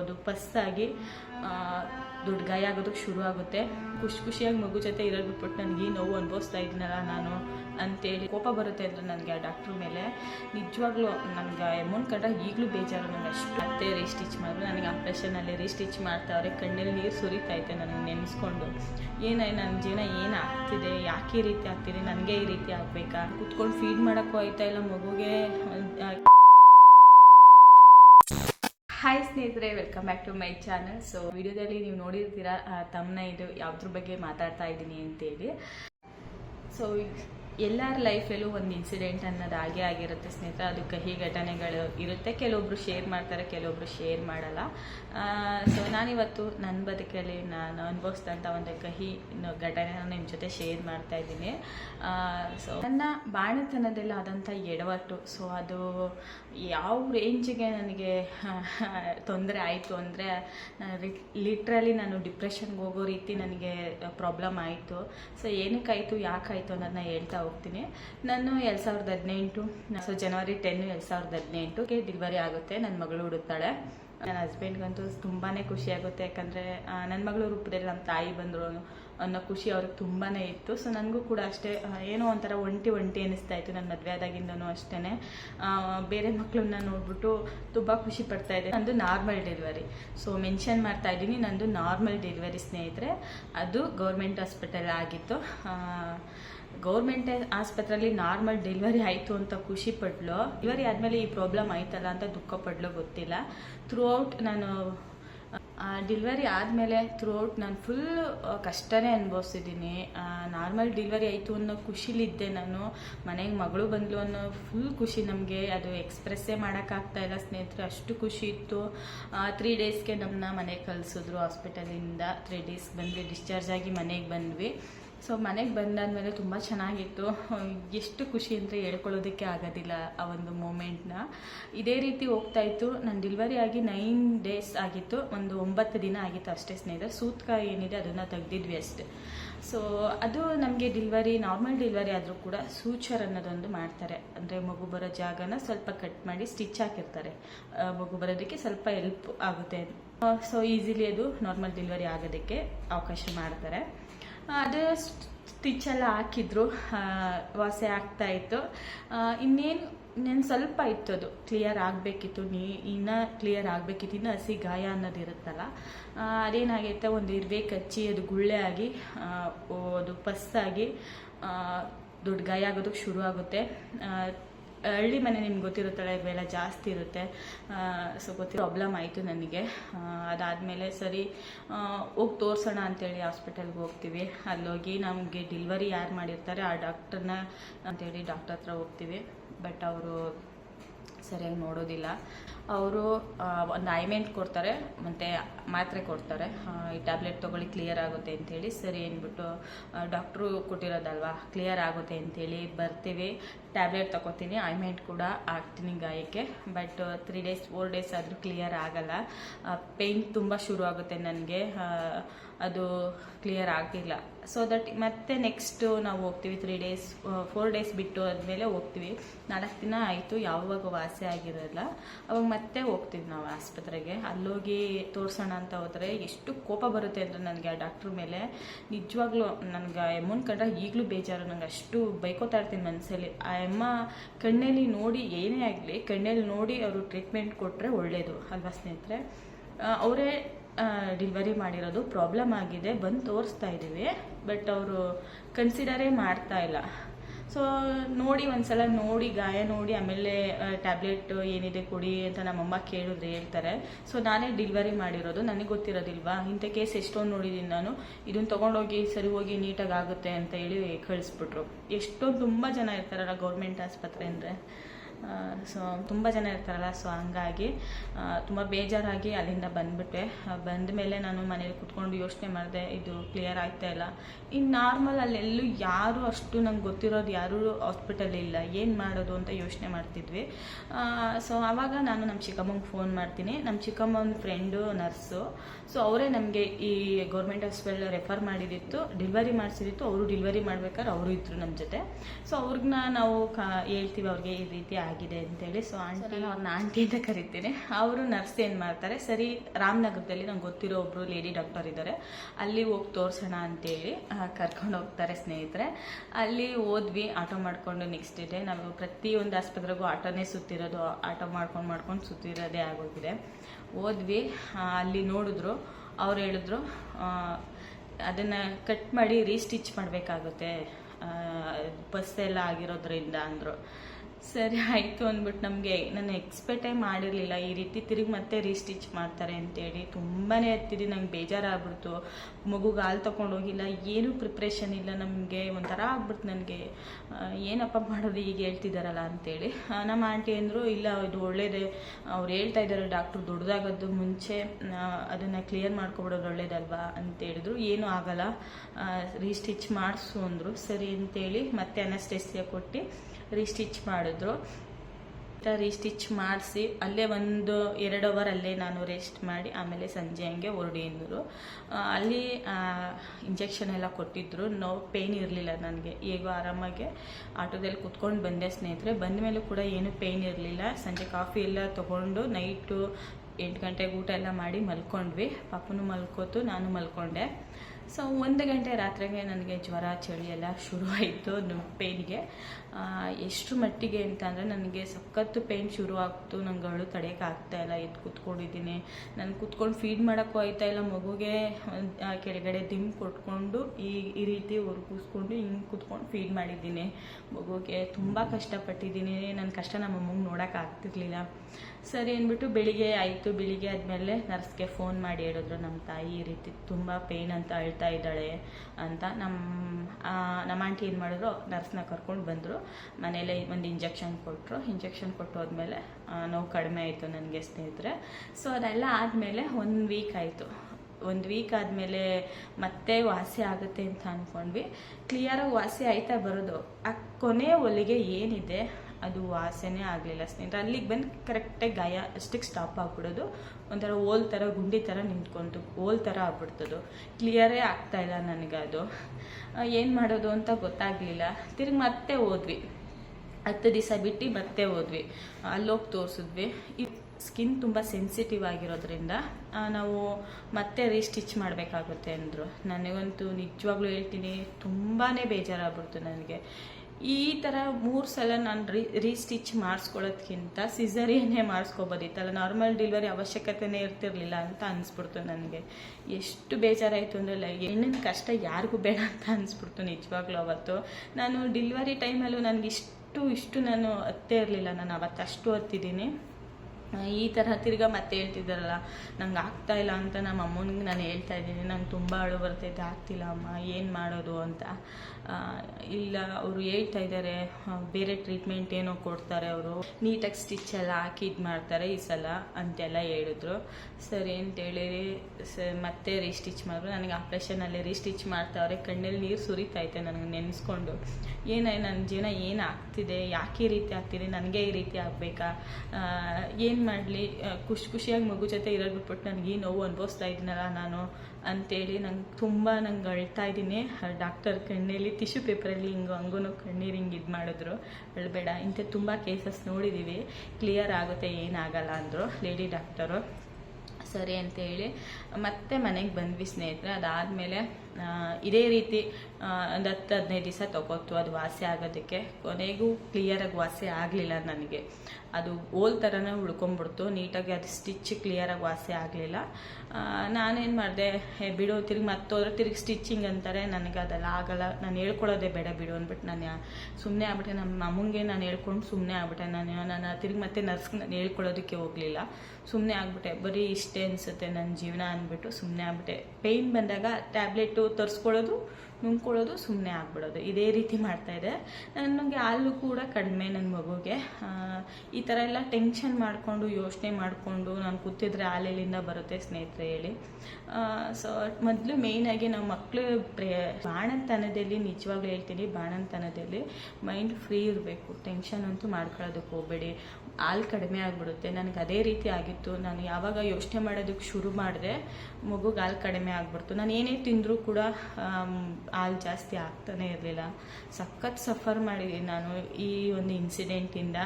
ಅದು ಪಸ್ಸಾಗಿ ದೊಡ್ಡ ಗಾಯ ಆಗೋದಕ್ಕೆ ಶುರು ಆಗುತ್ತೆ. ಖುಷಿ ಖುಷಿಯಾಗಿ ಮಗು ಜೊತೆ ಇರೋದು ಬಿಟ್ಬಿಟ್ಟು ನನಗೆ ಈ ನೋವು ಅನುಭವಿಸ್ತಾ ಇದ್ದೀನಲ್ಲ ನಾನು ಅಂತೇಳಿ ಕೋಪ ಬರುತ್ತೆ ಅಂದರೆ ನನಗೆ ಆ ಡಾಕ್ಟ್ರ್ ಮೇಲೆ. ನಿಜವಾಗ್ಲೂ ನನಗೆ ಅಮೌಂಟ್ ಕಂಡ್ರೆ ಈಗಲೂ ಬೇಜಾರು, ನನಗೆ ಅಷ್ಟು ಮತ್ತೆ ರೀಸ್ಟಿಚ್ ಮಾಡಿದ್ರು ನನಗೆ ಆಪ್ರೇಷನಲ್ಲಿ ರೀಸ್ಟಿಚ್ ಮಾಡ್ತಾವ್ರೆ, ಕಣ್ಣಲ್ಲಿ ನೀರು ಸುರಿತಾ ಇದೆ ನನಗೆ ನೆನೆಸ್ಕೊಂಡು. ಏನೇ ನನ್ನ ಜೀವನ ಏನು ಆಗ್ತಿದೆ? ಯಾಕೆ ಈ ರೀತಿ ಆಗ್ತಿದೆ? ನನಗೆ ಈ ರೀತಿ ಆಗಬೇಕಾ? ಕುತ್ಕೊಂಡು ಫೀಡ್ ಮಾಡೋಕ್ಕೂ ಆಯ್ತಾ ಇಲ್ಲ ಮಗುಗೆ. ಹಾಯ್ ಸ್ನೇಹಿತರೆ welcome back to my channel so ವಿಡಿಯೋದಲ್ಲಿ ನೀವು ನೋಡಿರ್ತೀರಾ ತಮ್ಮನ ಇದು ಯಾವ್ದ್ರ ಬಗ್ಗೆ ಮಾತಾಡ್ತಾ ಇದ್ದೀನಿ ಅಂತೇಳಿ. ಸೊ ಎಲ್ಲರ ಲೈಫಲ್ಲೂ ಒಂದು ಇನ್ಸಿಡೆಂಟ್ ಅನ್ನೋದು ಹಾಗೆ ಆಗಿರುತ್ತೆ ಸ್ನೇಹಿತರೆ. ಅದು ಕಹಿ ಘಟನೆಗಳು ಇರುತ್ತೆ. ಕೆಲವೊಬ್ರು ಶೇರ್ ಮಾಡ್ತಾರೆ, ಕೆಲವೊಬ್ರು ಶೇರ್ ಮಾಡಲ್ಲ. ಸೊ ನಾನಿವತ್ತು ನನ್ನ ಬದುಕಲ್ಲಿ ನಾನು ಅನುಭವಿಸಿದಂಥ ಒಂದು ಕಹಿ ಘಟನೆನ ನಿಮ್ಮ ಜೊತೆ ಶೇರ್ ಮಾಡ್ತಾ ಇದ್ದೀನಿ. ಸೊ ನನ್ನ ಬಾಣತನದಲ್ಲಿ ಆದಂಥ ಎಡವಟ್ಟು ಸೊ ಅದು ಯಾವ ರೇಂಜಿಗೆ ನನಗೆ ತೊಂದರೆ ಆಯಿತು ಅಂದರೆ ಲಿಟ್ರಲಿ ನಾನು ಡಿಪ್ರೆಷನ್ಗೆ ಹೋಗೋ ರೀತಿ ನನಗೆ ಪ್ರಾಬ್ಲಮ್ ಆಯಿತು. ಸೊ ಏನಕ್ಕಾಯಿತು, ಯಾಕಾಯಿತು ಅನ್ನೋದನ್ನ ಹೇಳ್ತಾ ಹೋಗ್ತೀನಿ. ನಾನು ಎರಡು ಸಾವಿರದ ಹದಿನೆಂಟು ಸೊ ಜನವರಿ ಟೆನ್ ಎರಡು ಸಾವಿರದ ಹದಿನೆಂಟುಗೆ ಡಿಲಿವರಿ ಆಗುತ್ತೆ. ನನ್ನ ಮಗಳು ಹುಡುಕ್ತಾಳೆ. ನನ್ನ ಹಸ್ಬೆಂಡ್ಗಂತೂ ತುಂಬಾ ಖುಷಿ ಆಗುತ್ತೆ. ಯಾಕಂದರೆ ನನ್ನ ಮಗಳು ರೂಪದಲ್ಲಿ ನಮ್ಮ ತಾಯಿ ಬಂದರು ಅನ್ನೋ ಖುಷಿ ಅವ್ರಿಗೆ ತುಂಬಾ ಇತ್ತು. ಸೊ ನನಗೂ ಕೂಡ ಅಷ್ಟೇ ಏನೋ ಒಂಥರ ಒಂಟಿ ಒಂಟಿ ಅನ್ನಿಸ್ತಾ ಇತ್ತು ನನ್ನ ಮದುವೆ ಆದಾಗಿಂದನೂ ಅಷ್ಟೇ ಬೇರೆ ಮಕ್ಕಳನ್ನ ನೋಡ್ಬಿಟ್ಟು ತುಂಬ ಖುಷಿ ಪಡ್ತಾ ಇದ್ದೆ. ನಂದು ನಾರ್ಮಲ್ ಡೆಲಿವರಿ ಸೊ ಮೆನ್ಷನ್ ಮಾಡ್ತಾ ಇದ್ದೀನಿ, ನಂದು ನಾರ್ಮಲ್ ಡೆಲಿವರಿ ಸ್ನೇಹಿತರೆ. ಅದು ಗೌರ್ಮೆಂಟ್ ಹಾಸ್ಪಿಟಲ್ ಆಗಿತ್ತು. ಗೌರ್ಮೆಂಟ್ ಆಸ್ಪತ್ರೆಯಲ್ಲಿ ನಾರ್ಮಲ್ ಡೆಲಿವರಿ ಆಯಿತು ಅಂತ ಖುಷಿ ಪಡ್ಲು ಡೆಲಿವರಿ ಆದಮೇಲೆ ಈ ಪ್ರಾಬ್ಲಮ್ ಆಯ್ತಲ್ಲ ಅಂತ ದುಃಖ ಪಡ್ಲು ಗೊತ್ತಿಲ್ಲ. ಥ್ರೂ ಔಟ್ ನಾನು ಡೆಲಿವರಿ ಆದಮೇಲೆ ಥ್ರೂ ಔಟ್ ನಾನು ಫುಲ್ ಕಷ್ಟನೇ ಅನುಭವಿಸಿದ್ದೀನಿ. ನಾರ್ಮಲ್ ಡೆಲಿವರಿ ಆಯಿತು ಅನ್ನೋ ಖುಷಿಲಿದ್ದೆ ನಾನು. ಮನೆಗೆ ಮಗಳು ಬಂದ್ಲು ಅನ್ನೋ ಫುಲ್ ಖುಷಿ ನಮಗೆ. ಅದು ಎಕ್ಸ್ಪ್ರೆಸ್ಸೇ ಮಾಡೋಕ್ಕಾಗ್ತಾ ಇಲ್ಲ ಸ್ನೇಹಿತರೆ. ಅಷ್ಟು ಖುಷಿ ಇತ್ತು. ತ್ರೀ ಡೇಸ್ಗೆ ನಮ್ಮನ್ನ ಮನೆಗೆ ಕಳಿಸಿದ್ರು ಹಾಸ್ಪಿಟಲಿಂದ ತ್ರೀ ಡೇಸ್ ಬಂದ್ವಿ. ಡಿಸ್ಚಾರ್ಜ್ ಆಗಿ ಮನೆಗೆ ಬಂದ್ವಿ. ಸೊ ಮನೆಗೆ ಬಂದಾದ್ಮೇಲೆ ತುಂಬ ಚೆನ್ನಾಗಿತ್ತು. ಎಷ್ಟು ಖುಷಿ ಅಂದರೆ ಹೇಳ್ಕೊಳ್ಳೋದಕ್ಕೆ ಆಗೋದಿಲ್ಲ ಆ ಒಂದು ಮೂಮೆಂಟ್ನ ಇದೇ ರೀತಿ ಹೋಗ್ತಾ ಇತ್ತು. ನಾನು ಡಿಲ್ವರಿ ಆಗಿ ನೈನ್ ಡೇಸ್ ಆಗಿತ್ತು. ಒಂದು ಒಂಬತ್ತು ದಿನ ಆಗಿತ್ತು ಅಷ್ಟೇ ಸ್ನೇಹಿತರೆ. ಸೂತ್ಕ ಏನಿದೆ ಅದನ್ನು ತೆಗೆದಿದ್ವಿ ಅಷ್ಟೇ. ಸೊ ಅದು ನಮಗೆ ಡಿಲ್ವರಿ ನಾರ್ಮಲ್ ಡೆಲಿವರಿ ಆದರೂ ಕೂಡ ಸೂಚರ್ ಅನ್ನೋದೊಂದು ಮಾಡ್ತಾರೆ. ಅಂದರೆ ಮಗು ಬರೋ ಜಾಗನ ಸ್ವಲ್ಪ ಕಟ್ ಮಾಡಿ ಸ್ಟಿಚ್ ಹಾಕಿರ್ತಾರೆ. ಮಗು ಬರೋದಕ್ಕೆ ಸ್ವಲ್ಪ ಹೆಲ್ಪ್ ಆಗುತ್ತೆ. ಸೊ ಈಸಿಲಿ ಅದು ನಾರ್ಮಲ್ ಡೆಲಿವರಿ ಆಗೋದಕ್ಕೆ ಅವಕಾಶ ಮಾಡ್ತಾರೆ. ಅದು ಸ್ಟಿಚ್ ಎಲ್ಲ ಹಾಕಿದ್ರು ವಾಸಿ ಆಗ್ತಾ ಇತ್ತು. ಇನ್ನೇನು ಇನ್ನೇನು ಸ್ವಲ್ಪ ಇತ್ತು ಅದು. ಕ್ಲಿಯರ್ ಆಗಬೇಕಿತ್ತು, ನೀ, ಇನ್ನೂ ಕ್ಲಿಯರ್ ಆಗಬೇಕಿತ್ತು, ಇನ್ನು ಹಸಿ ಗಾಯ ಅನ್ನೋದು ಇರುತ್ತಲ್ಲ. ಅದೇನಾಗೈತೆ, ಒಂದು ಇರುವೆ ಕಚ್ಚಿ, ಅದು ಗುಳ್ಳೆ ಆಗಿ ಅದು ಪಸ್ಸಾಗಿ ದೊಡ್ಡ ಗಾಯ ಆಗೋದಕ್ಕೆ ಶುರು ಆಗುತ್ತೆ. ಹಳ್ಳಿ ಮನೆ ನಿಮ್ಗೆ ಗೊತ್ತಿರುತ್ತಲ್ಲ, ಇವೆಲ್ಲ ಜಾಸ್ತಿ ಇರುತ್ತೆ. ಸೊ ಗೊತ್ತಿ ಪ್ರಾಬ್ಲಮ್ ಆಯಿತು ನನಗೆ. ಅದಾದಮೇಲೆ ಸರಿ ಹೋಗಿ ತೋರಿಸೋಣ ಅಂತೇಳಿ ಹಾಸ್ಪಿಟಲ್ಗೆ ಹೋಗ್ತೀವಿ. ಅಲ್ಲೋಗಿ ನಮಗೆ ಡಿಲ್ವರಿ ಯಾರು ಮಾಡಿರ್ತಾರೆ, ಆ ಡಾಕ್ಟರ್ನ ಅಂತೇಳಿ ಡಾಕ್ಟರ್ ಹತ್ರ ಹೋಗ್ತೀವಿ. ಬಟ್ ಅವರು ಸರಿಯಾಗಿ ನೋಡೋದಿಲ್ಲ. ಅವರು ಒಂದು ಐಮೆಂಟ್ ಕೊಡ್ತಾರೆ, ಮತ್ತು ಮಾತ್ರೆ ಕೊಡ್ತಾರೆ. ಈ ಟ್ಯಾಬ್ಲೆಟ್ ತೊಗೊಳ್ಳಿ, ಕ್ಲಿಯರ್ ಆಗುತ್ತೆ ಅಂತೇಳಿ ಸರಿ ಅಂದ್ಬಿಟ್ಟು ಡಾಕ್ಟ್ರು ಕೊಟ್ಟಿರೋದಲ್ವಾ? ಕ್ಲಿಯರ್ ಆಗುತ್ತೆ ಅಂತೇಳಿ ಬರ್ತೀವಿ. ಟ್ಯಾಬ್ಲೆಟ್ ತಗೋತೀನಿ ಐಮೆಂಟ್ ಕೂಡ ಹಾಕ್ತೀನಿ ಗಾಯಕ್ಕೆ. But, three days, four days ಆದರೂ ಕ್ಲಿಯರ್ ಆಗಲ್ಲ. ಪೇಯ್ನ್ ತುಂಬ ಶುರು ಆಗುತ್ತೆ ನನಗೆ. ಅದು ಕ್ಲಿಯರ್ ಆಗಿಲ್ಲ ಸೊ ದಟ್ ಮತ್ತೆ ನೆಕ್ಸ್ಟು ನಾವು ಹೋಗ್ತೀವಿ, ತ್ರೀ ಡೇಸ್ ಫೋರ್ ಡೇಸ್ ಬಿಟ್ಟು ಆದಮೇಲೆ ಹೋಗ್ತೀವಿ. ನಾಲ್ಕು ದಿನ ಆಯಿತು, ಯಾವಾಗ ವಾಸಿ ಆಗಿರಲ್ಲ. ಅವಾಗ ಮತ್ತೆ ಹೋಗ್ತೀವಿ ನಾವು ಆಸ್ಪತ್ರೆಗೆ. ಅಲ್ಲೋಗಿ ತೋರಿಸೋಣ ಅಂತ ಹೋದರೆ ಎಷ್ಟು ಕೋಪ ಬರುತ್ತೆ ಅಂದರೆ ನನಗೆ ಆ ಡಾಕ್ಟ್ರ್ ಮೇಲೆ. ನಿಜವಾಗ್ಲೂ ನನಗೆ ಎಮ್ಮನ್ ಕಂಡ್ರೆ ಈಗಲೂ ಬೇಜಾರು. ನಂಗೆ ಅಷ್ಟು ಬೈಕೋತಾ ಇರ್ತೀನಿ ಮನಸ್ಸಲ್ಲಿ ಆ ಅಮ್ಮ ಕಣ್ಣಲ್ಲಿ ನೋಡಿ ಏನೇ ಆಗಲಿ, ಕಣ್ಣಲ್ಲಿ ನೋಡಿ ಅವರು ಟ್ರೀಟ್ಮೆಂಟ್ ಕೊಟ್ಟರೆ ಒಳ್ಳೆಯದು ಅಲ್ವಾ ಸ್ನೇಹಿತರೆ? ಅವರೇ ಡಿಲಿವರಿ ಮಾಡಿರೋದು ಪ್ರಾಬ್ಲಮ್ ಆಗಿದೆ. ಬಂದು ತೋರಿಸ್ತಾ ಇದ್ದೀವಿ. ಬಟ್ ಅವರು ಕನ್ಸಿಡರೇ ಮಾಡ್ತಾ ಇಲ್ಲ. ಸೊ ನೋಡಿ ಒಂದ್ಸಲ ನೋಡಿ, ಗಾಯ ನೋಡಿ, ಆಮೇಲೆ ಟ್ಯಾಬ್ಲೆಟ್ ಏನಿದೆ ಕೊಡಿ ಅಂತ ನಮ್ಮಮ್ಮ ಕೇಳಿದ್ರೆ ಹೇಳ್ತಾರೆ. ಸೊ ನಾನೇ ಡಿಲಿವರಿ ಮಾಡಿರೋದು. ನನಗೆ ಗೊತ್ತಿರೋದಿಲ್ವಾ? ಇಂಥ ಕೇಸ್ ಎಷ್ಟೊಂದು ನೋಡಿದ್ದೀನಿ ನಾನು. ಇದನ್ನ ತೊಗೊಂಡೋಗಿ ಸರಿ ಹೋಗಿ ನೀಟಾಗಿ ಆಗುತ್ತೆ ಅಂತ ಹೇಳಿ ಕಳಿಸ್ಬಿಟ್ರು. ಎಷ್ಟೊಂದು ತುಂಬ ಜನ ಇರ್ತಾರಲ್ಲ ಗೌರ್ಮೆಂಟ್ ಆಸ್ಪತ್ರೆ ಅಂದರೆ. ಸೊ ತುಂಬ ಜನ ಇರ್ತಾರಲ್ಲ ಸೊ ಹಂಗಾಗಿ ತುಂಬ ಬೇಜಾರಾಗಿ ಅಲ್ಲಿಂದ ಬಂದ್ಬಿಟ್ಟೆ ಬಂದ ಮೇಲೆ ನಾನು ಮನೇಲಿ ಕುತ್ಕೊಂಡು ಯೋಚನೆ ಮಾಡಿದೆ, ಇದು ಕ್ಲಿಯರ್ ಆಗ್ತಾ ಇಲ್ಲ. ಇನ್ನು ನಾರ್ಮಲ್ ಅಲ್ಲೆಲ್ಲೂ ಯಾರು ಅಷ್ಟು ನಂಗೆ ಗೊತ್ತಿರೋದು ಯಾರೂ ಹಾಸ್ಪಿಟಲ್ ಇಲ್ಲ, ಏನು ಮಾಡೋದು ಅಂತ ಯೋಚನೆ ಮಾಡ್ತಿದ್ವಿ. ಸೊ ಆವಾಗ ನಾನು ನಮ್ಮ ಚಿಕ್ಕಮ್ಮಂಗೆ ಫೋನ್ ಮಾಡ್ತೀನಿ. ನಮ್ಮ ಚಿಕ್ಕಮ್ಮನ ಫ್ರೆಂಡು ನರ್ಸು ಸೊ ಅವರೇ ನಮಗೆ ಈ ಗೌರ್ಮೆಂಟ್ ಹಾಸ್ಪಿಟಲ್ ರೆಫರ್ ಮಾಡಿದಿತ್ತು ಡಿಲಿವರಿ ಮಾಡಿಸಿದಿತ್ತು. ಅವರು ಡಿಲಿವರಿ ಮಾಡ್ಬೇಕಾದ್ರೆ ಅವರು ಇದ್ದರು ನಮ್ಮ ಜೊತೆ. ಸೊ ಅವ್ರನ್ನ ನಾವು ಕಾ, ಹೇಳ್ತೀವಿ, ಅವ್ರಿಗೆ ಈ ರೀತಿ ಆಗಿದೆ ಅಂತೇಳಿ. ಸೊ ಆಂಟಿ ಅವ್ರನ್ನ ಆಂಟಿ ಅಂತ ಕರಿತೀನಿ. ಅವರು ನರ್ಸ್ ಏನು ಮಾಡ್ತಾರೆ? ಸರಿ ರಾಮನಗರದಲ್ಲಿ ನಂಗೆ ಗೊತ್ತಿರೋ ಒಬ್ಬರು ಲೇಡಿ ಡಾಕ್ಟರ್ ಇದ್ದಾರೆ ಅಲ್ಲಿ ಹೋಗಿ ತೋರಿಸೋಣ ಅಂತೇಳಿ ಕರ್ಕೊಂಡು ಹೋಗ್ತಾರೆ ಸ್ನೇಹಿತರೆ. ಅಲ್ಲಿ ಹೋದ್ವಿ ಆಟೋ ಮಾಡ್ಕೊಂಡು ನೆಕ್ಸ್ಟ್ ಡೇ ನಾವು ಪ್ರತಿಯೊಂದು ಆಸ್ಪತ್ರೆಗೂ ಆಟೋನೇ ಸುತ್ತಿರೋದು ಆಟೋ ಮಾಡ್ಕೊಂಡು ಮಾಡ್ಕೊಂಡು ಸುತ್ತಿರೋದೇ ಆಗೋಗಿದೆ. ಹೋದ್ವಿ ಅಲ್ಲಿ ನೋಡಿದ್ರು. ಅವ್ರು ಹೇಳಿದ್ರು ಅದನ್ನು ಕಟ್ ಮಾಡಿ ರೀಸ್ಟಿಚ್ ಮಾಡಬೇಕಾಗುತ್ತೆ. ಬಸ್ ಎಲ್ಲ ಆಗಿರೋದ್ರಿಂದ ಅಂದರು. ಸರಿ, ಆಯಿತು ಅಂದ್ಬಿಟ್ಟು ನಮಗೆ ನಾನು ಎಕ್ಸ್ಪೆಕ್ಟೇ ಮಾಡಿರಲಿಲ್ಲ. ಈ ರೀತಿ ತಿರುಗಿ ಮತ್ತೆ ರೀಸ್ಟಿಚ್ ಮಾಡ್ತಾರೆ ಅಂತೇಳಿ. ತುಂಬಾ ಹತ್ತಿದ್ದು ನಂಗೆ ಬೇಜಾರಾಗ್ಬಿಡ್ತು. ಮಗುಗೆ ಹಾಲು ತೊಗೊಂಡೋಗಿಲ್ಲ ಏನೂ ಪ್ರಿಪ್ರೇಷನ್ ಇಲ್ಲ ನಮಗೆ. ಒಂಥರ ಆಗ್ಬಿಡ್ತು ನನಗೆ. ಏನಪ್ಪ ಮಾಡೋದು ಈಗ ಹೇಳ್ತಿದ್ದಾರಲ್ಲ ಅಂತೇಳಿ. ನಮ್ಮ ಆಂಟಿ ಅಂದರು, ಇಲ್ಲ, ಇದು ಒಳ್ಳೇದೇ. ಅವ್ರು ಹೇಳ್ತಾ ಇದ್ದಾರೆ ಡಾಕ್ಟ್ರು ದೊಡ್ಡದಾಗೋದು ಮುಂಚೆ. ಅದನ್ನು ಕ್ಲಿಯರ್ ಮಾಡ್ಕೊಬಿಡೋದು ಒಳ್ಳೇದಲ್ವಾ ಅಂತೇಳಿದ್ರು. ಏನೂ ಆಗಲ್ಲ. ರೀಸ್ಟಿಚ್ ಮಾಡಿಸು ಅಂದರು. ಸರಿ ಅಂತೇಳಿ ಮತ್ತೆ ಅನಸ್ಟೆಸಿಯಾ ಕೊಟ್ಟು ರೀಸ್ಟಿಚ್ ಮಾಡಿದ್ರು. ರೀಸ್ಟಿಚ್ ಮಾಡಿಸಿ, ಅಲ್ಲೇ ಒಂದು ಎರಡು ಅವರ್ ಅಲ್ಲೇ ನಾನು ರೆಸ್ಟ್ ಮಾಡಿ, ಆಮೇಲೆ ಸಂಜೆ ಹಂಗೆ ಹೊರಡಿ ಅಂದರು. ಅಲ್ಲಿ ಇಂಜೆಕ್ಷನ್ ಎಲ್ಲ ಕೊಟ್ಟಿದ್ರು. ನೋ ಪೇಯ್ನ್ ಇರಲಿಲ್ಲ ನನಗೆ. ಈಗ ಆರಾಮಾಗಿ ಆಟೋದಲ್ಲಿ ಕುತ್ಕೊಂಡು ಬಂದೆ ಸ್ನೇಹಿತರೆ. ಬಂದ ಮೇಲೆ ಕೂಡ ಏನು ಪೇಯ್ನ್ ಇರಲಿಲ್ಲ. ಸಂಜೆ ಕಾಫಿ ಎಲ್ಲ ತೊಗೊಂಡು ನೈಟು ಎಂಟು ಗಂಟೆಗೆ ಊಟ ಎಲ್ಲ ಮಾಡಿ ಮಲ್ಕೊಂಡ್ವಿ. ಪಾಪನು ಮಲ್ಕೋತು, ನಾನು ಮಲ್ಕೊಂಡೆ. ಸೊ ಒಂದು ಗಂಟೆ ರಾತ್ರಿಗೆ ನನಗೆ ಜ್ವರ, ಚಳಿ ಎಲ್ಲ ಶುರು ನಮ್ಮ ಪೇಯ್ನಿಗೆ ಎಷ್ಟು ಮಟ್ಟಿಗೆ ಅಂತ ಅಂದರೆ ನನಗೆ ಸಖತ್ತು ಪೇಯ್ನ್ ಶುರು ಆಗ್ತು. ನಂಗೆ ಅಳು ತಡೆಯೋಕೆ ಆಗ್ತಾ ಇಲ್ಲ. ಎದ್ದು ಕೂತ್ಕೊಂಡಿದ್ದೀನಿ. ನಾನು ಕೂತ್ಕೊಂಡು ಫೀಡ್ ಮಾಡೋಕ್ಕೂ ಆಯ್ತಾ ಇಲ್ಲ. ಮಗುಗೆ ಕೆಳಗಡೆ ದಿಮ್ ಕೊಟ್ಕೊಂಡು ಈ ಈ ರೀತಿ ಒರ್ಗಿಸ್ಕೊಂಡು ಹಿಂಗೆ ಕೂತ್ಕೊಂಡು ಫೀಡ್ ಮಾಡಿದ್ದೀನಿ. ಮಗುಗೆ ತುಂಬ ಕಷ್ಟಪಟ್ಟಿದ್ದೀನಿ. ನನ್ನ ಕಷ್ಟ ನಮ್ಮ ಅಮ್ಮಂಗೆ ನೋಡೋಕೆ ಆಗ್ತಿರ್ಲಿಲ್ಲ. ಸರಿ ಅಂದ್ಬಿಟ್ಟು ಬೆಳಿಗ್ಗೆ ಆಯಿತು. ಬೆಳಿಗ್ಗೆ ಆದಮೇಲೆ ನರ್ಸ್ಗೆ ಫೋನ್ ಮಾಡಿ ಹೇಳಿದ್ರು ನಮ್ಮ ತಾಯಿ ಈ ರೀತಿ ತುಂಬ ಪೇಯ್ನ್ ಅಂತ ಅಳ್ತಾ ಇದ್ದಾಳೆ ಅಂತ. ನಮ್ಮ ನಮ್ಮ ಆಂಟಿ ಏನು ಮಾಡಿದ್ರು, ನರ್ಸ್ನ ಕರ್ಕೊಂಡು ಬಂದರು. ಮನೇಲೆ ಒಂದು ಇಂಜೆಕ್ಷನ್ ಕೊಟ್ಟರು ಇಂಜೆಕ್ಷನ್ ಕೊಟ್ಟು ಹೋದ್ಮೇಲೆ ನೋವು ಕಡಿಮೆ ಆಯಿತು ನನಗೆ ಸ್ನೇಹಿತರೆ. ಸೊ ಅದೆಲ್ಲ ಆದಮೇಲೆ ಒಂದು ವೀಕ್ ಆಯಿತು. ಒಂದು ವೀಕ್ ಆದಮೇಲೆ ಮತ್ತೆ ವಾಸಿ ಆಗುತ್ತೆ ಅಂತ ಅಂದ್ಕೊಂಡ್ವಿ ಕ್ಲಿಯರಾಗಿ ವಾಸಿ ಆಯ್ತಾ ಬರೋದು. ಆ ಕೊನೆ ಒಲಿಗೆ ಏನಿದೆ ಅದು ವಾಸನೆ ಆಗಲಿಲ್ಲ. ಸ್ನೇಹಿತರೆ, ಅಲ್ಲಿಗೆ ಬಂದು ಕರೆಕ್ಟಾಗಿ ಗಾಯ ಅಷ್ಟಕ್ಕೆ ಸ್ಟಾಪ್ ಆಗ್ಬಿಡೋದು. ಒಂಥರ ಓಲ್ ಥರ, ಗುಂಡಿ ಥರ ನಿಂತ್ಕೊಂತು. ಓಲ್ ಥರ ಆಗ್ಬಿಡ್ತದು. ಕ್ಲಿಯರೇ ಆಗ್ತಾಯಿಲ್ಲ ನನಗೆ ಅದು. ಏನು ಮಾಡೋದು ಅಂತ ಗೊತ್ತಾಗಲಿಲ್ಲ. ತಿರ್ಗಿ ಮತ್ತೆ ಹೋದ್ವಿ. ಹತ್ತು ದಿವಸ ಬಿಟ್ಟು ಮತ್ತೆ ಹೋದ್ವಿ. ಅಲ್ಲೋಗಿ ತೋರಿಸಿದ್ವಿ. ಸ್ಕಿನ್ ತುಂಬ ಸೆನ್ಸಿಟಿವ್ ಆಗಿರೋದ್ರಿಂದ ನಾವು ಮತ್ತೆ ರೀಸ್ಟಿಚ್ ಮಾಡಬೇಕಾಗುತ್ತೆ ಅಂದರು. ನನಗಂತೂ ನಿಜವಾಗ್ಲೂ ಹೇಳ್ತೀನಿ ತುಂಬಾ ಬೇಜಾರಾಗ್ಬಿಡ್ತು ನನಗೆ. ಈ ಥರ ಮೂರು ಸಲ ನಾನು ರೀ ರೀಸ್ಟಿಚ್ ಮಾಡಿಸ್ಕೊಳ್ಳೋದ್ಕಿಂತ ಸಿಸರಿಯನ್ನೇ ಮಾಡಿಸ್ಕೊಬೋದಿತ್ತಲ್ಲ ನಾರ್ಮಲ್ ಡೆಲಿವರಿ ಅವಶ್ಯಕತೆನೇ ಇರ್ತಿರ್ಲಿಲ್ಲ ಅಂತ ಅನಿಸ್ಬಿಡ್ತು ನನಗೆ. ಎಷ್ಟು ಬೇಜಾರಾಯಿತು ಅಂದರೆ ಹೆಣ್ಣಿನ ಕಷ್ಟ ಯಾರಿಗೂ ಬೇಡ ಅಂತ ಅನಿಸ್ಬಿಡ್ತು ನಿಜವಾಗ್ಲೂ ಅವತ್ತು. ನಾನು ಡೆಲಿವರಿ ಟೈಮಲ್ಲೂ ನನಗೆ ಇಷ್ಟು ಇಷ್ಟು ನಾನು ಹತ್ತೇ ಇರಲಿಲ್ಲ, ನಾನು ಅವತ್ತು ಅಷ್ಟು ಹತ್ತಿದ್ದೀನಿ ಈ ಥರ ತಿರ್ಗಾ ಮತ್ತೆ ಹೇಳ್ತಿದ್ದಾರಲ್ಲ, ನಂಗೆ ಆಗ್ತಾ ಇಲ್ಲ ಅಂತ ನಮ್ಮ ಅಮ್ಮನಿಗೆ ನಾನು ಹೇಳ್ತಾ ಇದ್ದೀನಿ, ನಂಗೆ ತುಂಬ ಅಳು ಬರ್ತೈತೆ, ಆಗ್ತಿಲ್ಲ ಅಮ್ಮ, ಏನು ಮಾಡೋದು ಅಂತ. ಇಲ್ಲ, ಅವರು ಹೇಳ್ತಾ ಇದ್ದಾರೆ ಬೇರೆ ಟ್ರೀಟ್ಮೆಂಟ್ ಏನೋ ಕೊಡ್ತಾರೆ ಅವರು. ನೀಟಾಗಿ ಸ್ಟಿಚ್ ಎಲ್ಲ ಹಾಕಿ ಇದು ಮಾಡ್ತಾರೆ ಈ ಸಲ ಅಂತೆಲ್ಲ ಹೇಳಿದ್ರು. ಸರಿ ಅಂತೇಳಿ ಸರ್ ಮತ್ತೆ ರೀಸ್ಟಿಚ್ ಮಾಡಿದ್ರು ನನಗೆ ಆಪ್ರೇಷನಲ್ಲಿ ರೀಸ್ಟಿಚ್ ಮಾಡ್ತಾವ್ರೆ. ಕಣ್ಣಲ್ಲಿ ನೀರು ಸುರಿತೈತೆ ನನಗೆ ನೆನೆಸ್ಕೊಂಡು. ಏನೇ ನನ್ನ ಜೀವನ ಏನು ಆಗ್ತಿದೆ? ಯಾಕೆ ಈ ರೀತಿ ಆಗ್ತಿದೆ? ನನಗೆ ಈ ರೀತಿ ಆಗಬೇಕಾ? ಏನು ಮಾಡಲಿ? ಖುಷಿ, ಖುಷಿಯಾಗಿ ಮಗು ಜೊತೆ ಇರೋದು ಬಿಟ್ಬಿಟ್ಟು ನನಗೆ ಈ ನೋವು ಅನುಭವಿಸ್ತಾ ಇದ್ದೀನಲ್ಲ ನಾನು. ಅಂತೇಳಿ ನಂಗೆ ತುಂಬ ನಂಗೆ ಅಳ್ತಾ ಇದ್ದೀನಿ ಡಾಕ್ಟರ್ ಕಣ್ಣಲ್ಲಿ ಟಿಶ್ಯೂ ಪೇಪರಲ್ಲಿ ಹಿಂಗೆ ಹಂಗೂ ಕಣ್ಣೀರು ಹಿಂಗೆ ಇದು ಮಾಡಿದ್ರು. ಅಳ್ಬೇಡ ಇಂಥ ತುಂಬ ಕೇಸಸ್ ನೋಡಿದ್ದೀವಿ ಕ್ಲಿಯರ್ ಆಗುತ್ತೆ, ಏನಾಗಲ್ಲ ಅಂದರು. ಲೇಡಿ ಡಾಕ್ಟರು ಸರಿ ಅಂತ ಹೇಳಿ ಮತ್ತೆ ಮನೆಗೆ ಬಂದ್ವಿ ಸ್ನೇಹಿತರೆ. ಅದಾದಮೇಲೆ ಇದೇ ರೀತಿ ಒಂದು ಹತ್ತು ಹದಿನೈದು ದಿವಸ ತಗೋತು ಅದು ವಾಸಿ ಆಗೋದಕ್ಕೆ. ಕೊನೆಗೂ ಕ್ಲಿಯರಾಗಿ ವಾಸಿ ಆಗಲಿಲ್ಲ ನನಗೆ. ಅದು ಓಲ್ ಥರನೇ ಉಳ್ಕೊಂಬಿಡ್ತು. ನೀಟಾಗಿ ಅದು ಸ್ಟಿಚ್ ಕ್ಲಿಯರಾಗಿ ವಾಸಿ ಆಗಲಿಲ್ಲ. ನಾನೇನು ಮಾಡಿದೆ ಬಿಡು, ತಿರುಗಿ ಮತ್ತೋದ್ರೆ ತಿರುಗಿ ಸ್ಟಿಚಿಂಗ್ ಅಂತಾರೆ. ನನಗೆ ಅದೆಲ್ಲ ಆಗಲ್ಲ. ನಾನು ಹೇಳ್ಕೊಳ್ಳೋದೇ ಬೇಡ ಬಿಡು ಅಂದ್ಬಿಟ್ಟು ನಾನು ಸುಮ್ಮನೆ ಆಗ್ಬಿಟ್ಟೆ. ನಮ್ಮ ಅಮ್ಮಂಗೆ ನಾನು ಹೇಳ್ಕೊಂಡು ಸುಮ್ಮನೆ ಆಗ್ಬಿಟ್ಟೆ. ನಾನು ನಾನು ತಿರುಗಿ ಮತ್ತೆ ನರ್ಸ್ಗೆ ನಾನು ಹೇಳ್ಕೊಳ್ಳೋದಕ್ಕೆ ಹೋಗಲಿಲ್ಲ. ಸುಮ್ಮನೆ ಆಗ್ಬಿಟ್ಟೆ. ಬರೀ ಇಷ್ಟೇ ಅನಿಸುತ್ತೆ ನನ್ನ ಜೀವನ ಅಂದ್ಬಿಟ್ಟು ಸುಮ್ಮನೆ ಆಗ್ಬಿಟ್ಟೆ. ಪೇಯ್ನ್ ಬಂದಾಗ ಟ್ಯಾಬ್ಲೆಟು ತರಿಸ್ಕೊಳ್ಳೋದು. ನುಂಗ್ಕೊಳ್ಳೋದು ಸುಮ್ಮನೆ ಆಗ್ಬಿಡೋದು. ಇದೇ ರೀತಿ ಮಾಡ್ತಾ ಇದೆ. ನನಗೆ ಹಾಲು ಕೂಡ ಕಡಿಮೆ ನನ್ನ ಮಗುಗೆ. ಈ ಥರ ಎಲ್ಲ ಟೆನ್ಷನ್ ಮಾಡಿಕೊಂಡು, ಯೋಚನೆ ಮಾಡಿಕೊಂಡು ನಾನು ಕೂತಿದ್ರೆ ಹಾಲೆಲ್ಲಿಂದ ಬರುತ್ತೆ ಸ್ನೇಹಿತರೆ ಹೇಳಿ. ಸೊ ಮೊದಲು ಮೇಯ್ನಾಗಿ ನಾವು ಮಕ್ಕಳು ಪ್ರೇ, ಬಾಣಂತನದಲ್ಲಿ ನಿಜವಾಗ್ಲೂ ಹೇಳ್ತೀನಿ, ಬಾಣಂತನದಲ್ಲಿ ಮೈಂಡ್ ಫ್ರೀ ಇರಬೇಕು. ಟೆನ್ಷನ್ ಅಂತೂ ಮಾಡ್ಕೊಳ್ಳೋದಕ್ಕೆ ಹೋಗಬೇಡಿ. ಹಾಲು ಕಡಿಮೆ ಆಗಿಬಿಡುತ್ತೆ. ನನಗೆ ಅದೇ ರೀತಿ ಆಗಿತ್ತು. ನಾನು ಯಾವಾಗ ಯೋಚನೆ ಮಾಡೋದಕ್ಕೆ ಶುರು ಮಾಡಿದೆ, ಮಗುಗೆ ಹಾಲು ಕಡಿಮೆ ಆಗಿಬಿಡ್ತು. ನಾನು ಏನೇ ತಿಂದರೂ ಕೂಡ ಹಾಲು ಜಾಸ್ತಿ ಆಗ್ತಾನೆ ಇರಲಿಲ್ಲ. ಸಖತ್ ಸಫರ್ ಮಾಡಿದ್ದೀನಿ ನಾನು ಈ ಒಂದು ಇನ್ಸಿಡೆಂಟಿಂದ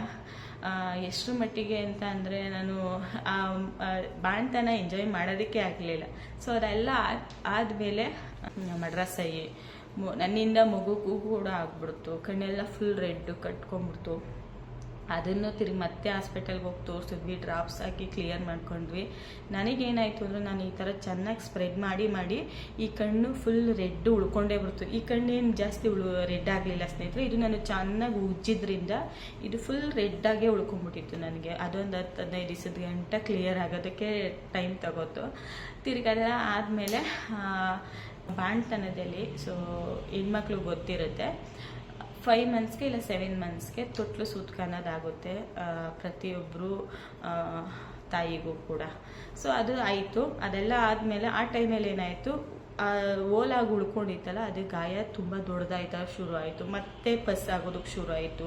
ಎಷ್ಟು ಮಟ್ಟಿಗೆ ಅಂತ ಅಂದರೆ ನಾನು ಬಾಣ್ತನ ಎಂಜಾಯ್ ಮಾಡೋದಕ್ಕೆ ಆಗಲಿಲ್ಲ. ಸೊ ಅದೆಲ್ಲ ಆದಮೇಲೆ ಮಡ್ರಸೈ ಮು- ನನ್ನಿಂದ ಮಗುಗೂ ಕೂಡ ಆಗ್ಬಿಡ್ತು. ಕಣ್ಣೆಲ್ಲ ಫುಲ್ ರೆಡ್ ಕಟ್ಕೊಂಡ್ಬಿಡ್ತು. ಅದನ್ನು ತಿರುಗಿ ಮತ್ತೆ ಹಾಸ್ಪಿಟಲ್ಗೆ ಹೋಗಿ ತೋರಿಸಿದ್ವಿ ಡ್ರಾಪ್ಸ್ ಹಾಕಿ ಕ್ಲಿಯರ್ ಮಾಡ್ಕೊಂಡ್ವಿ. ನನಗೇನಾಯಿತು ಅಂದರೆ ನಾನು ಈ ಥರ ಚೆನ್ನಾಗಿ ಸ್ಪ್ರೆಡ್ ಮಾಡಿ ಮಾಡಿ ಈ ಕಣ್ಣು ಫುಲ್ ರೆಡ್ ಉಳ್ಕೊಂಡೇ ಬರ್ತು ಈ ಕಣ್ಣೇನು ಜಾಸ್ತಿ ಉಳು ರೆಡ್ ಆಗಲಿಲ್ಲ ಸ್ನೇಹಿತರೆ, ಇದು ನಾನು ಚೆನ್ನಾಗಿ ಉಜ್ಜಿದ್ರಿಂದ ಇದು ಫುಲ್ ರೆಡ್ಡಾಗೇ ಉಳ್ಕೊಂಡ್ಬಿಟ್ಟಿತ್ತು ನನಗೆ. ಅದೊಂದು ಹತ್ತು ಹದಿನೈದು ದಿವಸದ ಗಂಟೆ ಕ್ಲಿಯರ್ ಆಗೋದಕ್ಕೆ ಟೈಮ್ ತಗೋತು. ತಿರ್ಗಿ ಅದೆಲ್ಲ ಆದಮೇಲೆ ಬಾಣ್ತನದಲ್ಲಿ ಸೊ ಹೆಣ್ಮಕ್ಳು ಗೊತ್ತಿರುತ್ತೆ. ಫೈವ್ ಮಂತ್ಸ್ಗೆ ಇಲ್ಲ ಸೆವೆನ್ ಮಂತ್ಸ್ಗೆ ತೊಟ್ಲು ಸೂತ್ಕ ಅನ್ನೋದಾಗುತ್ತೆ ಪ್ರತಿಯೊಬ್ಬರು ತಾಯಿಗೂ ಕೂಡ. ಸೊ ಅದು ಆಯಿತು. ಅದೆಲ್ಲ ಆದಮೇಲೆ ಆ ಟೈಮಲ್ಲಿ ಏನಾಯಿತು ಓಲಾಗಿ ಉಳ್ಕೊಂಡಿತ್ತಲ್ಲ, ಅದು ಗಾಯ ತುಂಬ ದೊಡ್ಡದಾಯ್ತಾ ಶುರು ಆಯಿತು. ಮತ್ತೆ ಪಸ್ ಆಗೋದಕ್ಕೆ ಶುರು ಆಯಿತು.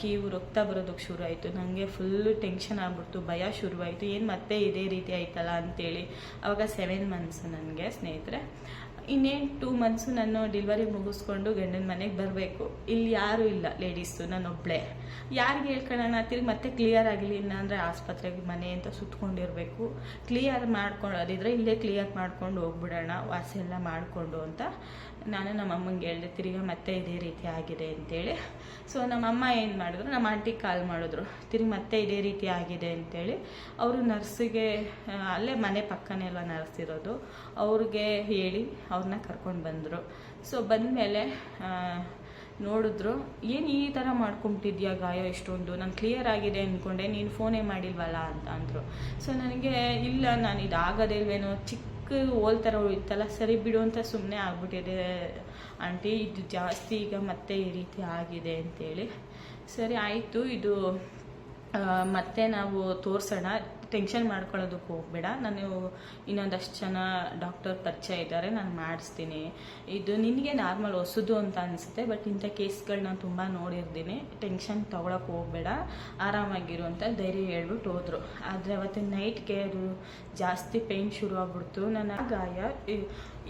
ಕೀವು ರಕ್ತ ಬರೋದಕ್ಕೆ ಶುರು ಆಯಿತು. ನನಗೆ ಫುಲ್ಲು ಟೆನ್ಷನ್ ಆಗ್ಬಿಡ್ತು, ಭಯ ಶುರುವಾಯಿತು ಏನು ಮತ್ತೆ ಇದೇ ರೀತಿ ಆಯ್ತಲ್ಲ ಅಂತೇಳಿ, ಅವಾಗ ಸೆವೆನ್ ಮಂತ್ಸ್ ನನಗೆ ಸ್ನೇಹಿತರೆ. ಇನ್ನೇನು ಟೂ ಮಂತ್ಸು ನಾನು ಡೆಲಿವರಿ ಮುಗಿಸ್ಕೊಂಡು ಗಂಡನ ಮನೆಗೆ ಬರಬೇಕು. ಇಲ್ಲಿ ಯಾರೂ ಇಲ್ಲ ಲೇಡೀಸು ನಾನೊಬ್ಬಳೇ ಯಾರಿಗೆ ಹೇಳ್ಕೊಳ್ಳೋಣ ತಿರ್ಗಿ ಮತ್ತೆ ಕ್ಲಿಯರ್ ಆಗಲಿ ಅಂದರೆ ಆಸ್ಪತ್ರೆಗೆ ಮನೆ ಅಂತ ಸುತ್ತಕೊಂಡಿರಬೇಕು ಕ್ಲಿಯರ್ ಮಾಡ್ಕೊಳ್ಳೋದಿದ್ರೆ ಇಲ್ಲೇ ಕ್ಲಿಯರ್ ಮಾಡ್ಕೊಂಡು ಹೋಗ್ಬಿಡೋಣ, ವಾಸಿ ಎಲ್ಲ ಮಾಡಿಕೊಂಡು ಅಂತ ನಾನು ನಮ್ಮ ಅಮ್ಮಂಗೆ ಹೇಳಿದೆ, ತಿರ್ಗಿ ಮತ್ತೆ ಇದೇ ರೀತಿ ಆಗಿದೆ ಅಂತೇಳಿ. ಸೊ ನಮ್ಮಮ್ಮ ಏನು ಮಾಡಿದ್ರು, ನಮ್ಮ ಆಂಟಿಗೆ ಕಾಲ್ ಮಾಡಿದ್ರು, ತಿರ್ಗಿ ಮತ್ತೆ ಇದೇ ರೀತಿ ಆಗಿದೆ ಅಂತೇಳಿ. ಅವರು ನರ್ಸಿಗೆ ಅಲ್ಲೇ ಮನೆ ಪಕ್ಕನೇ ಎಲ್ಲ ನರ್ಸ್ ಇರೋದು, ಅವ್ರಿಗೆ ಹೇಳಿ ಅವ್ರನ್ನ ಕರ್ಕೊಂಡು ಬಂದರು. ಸೊ ಬಂದಮೇಲೆ ನೋಡಿದ್ರು, ಏನು ಈ ಥರ ಮಾಡ್ಕೊಂಬಿಟ್ಟಿದ್ಯಾ ಗಾಯ ಇಷ್ಟೊಂದು? ನಾನು ಕ್ಲಿಯರ್ ಆಗಿದೆ ಅಂದ್ಕೊಂಡೆ ನೀನು ಫೋನೇ ಮಾಡಿಲ್ವಲ್ಲ? ಅಂತ ಅಂದರು. ಸೊ ನನಗೆ, ಇಲ್ಲ, ನಾನು ಇದು ಇಲ್ವೇನೋ ಚಿಕ್ಕ ಹೋಲ್ ಅವ್ರು ಇತ್ತಲ್ಲ ಸರಿ ಬಿಡು ಅಂತ ಸುಮ್ಮನೆ ಆಗ್ಬಿಟ್ಟಿದೆ. ಆಂಟಿ, ಇದು ಜಾಸ್ತಿ ಈಗ ಮತ್ತೆ ಈ ರೀತಿ ಆಗಿದೆ ಅಂತೇಳಿ. ಸರಿ, ಆಯಿತು. ಇದು ಮತ್ತೆ ನಾವು ತೋರಿಸೋಣ. ಟೆನ್ಷನ್ ಮಾಡ್ಕೊಳ್ಳೋದಕ್ಕೆ ಹೋಗಬೇಡ. ನಾನು ಇನ್ನೊಂದಷ್ಟು ಜನ ಡಾಕ್ಟರ್ ಪರಿಚಯ ಇದ್ದಾರೆ, ನಾನು ಮಾಡಿಸ್ತೀನಿ. ಇದು ನಿನಗೆ ನಾರ್ಮಲ್ ಹೊಸದು ಅಂತ ಅನಿಸುತ್ತೆ, ಬಟ್ ಇಂಥ ಕೇಸ್ಗಳು ನಾನು ತುಂಬ ನೋಡಿರ್ತೀನಿ. ಟೆನ್ಷನ್ ತೊಗೊಳಕ್ಕೆ ಹೋಗಬೇಡ, ಆರಾಮಾಗಿರು ಅಂತ ಧೈರ್ಯ ಹೇಳ್ಬಿಟ್ಟು ಹೋದರು. ಆದರೆ ಅವತ್ತಿನ ನೈಟ್ಗೆ ಅದು ಜಾಸ್ತಿ ಪೇಯ್ನ್ ಶುರು ಆಗ್ಬಿಡ್ತು. ನನ್ನ ಗಾಯ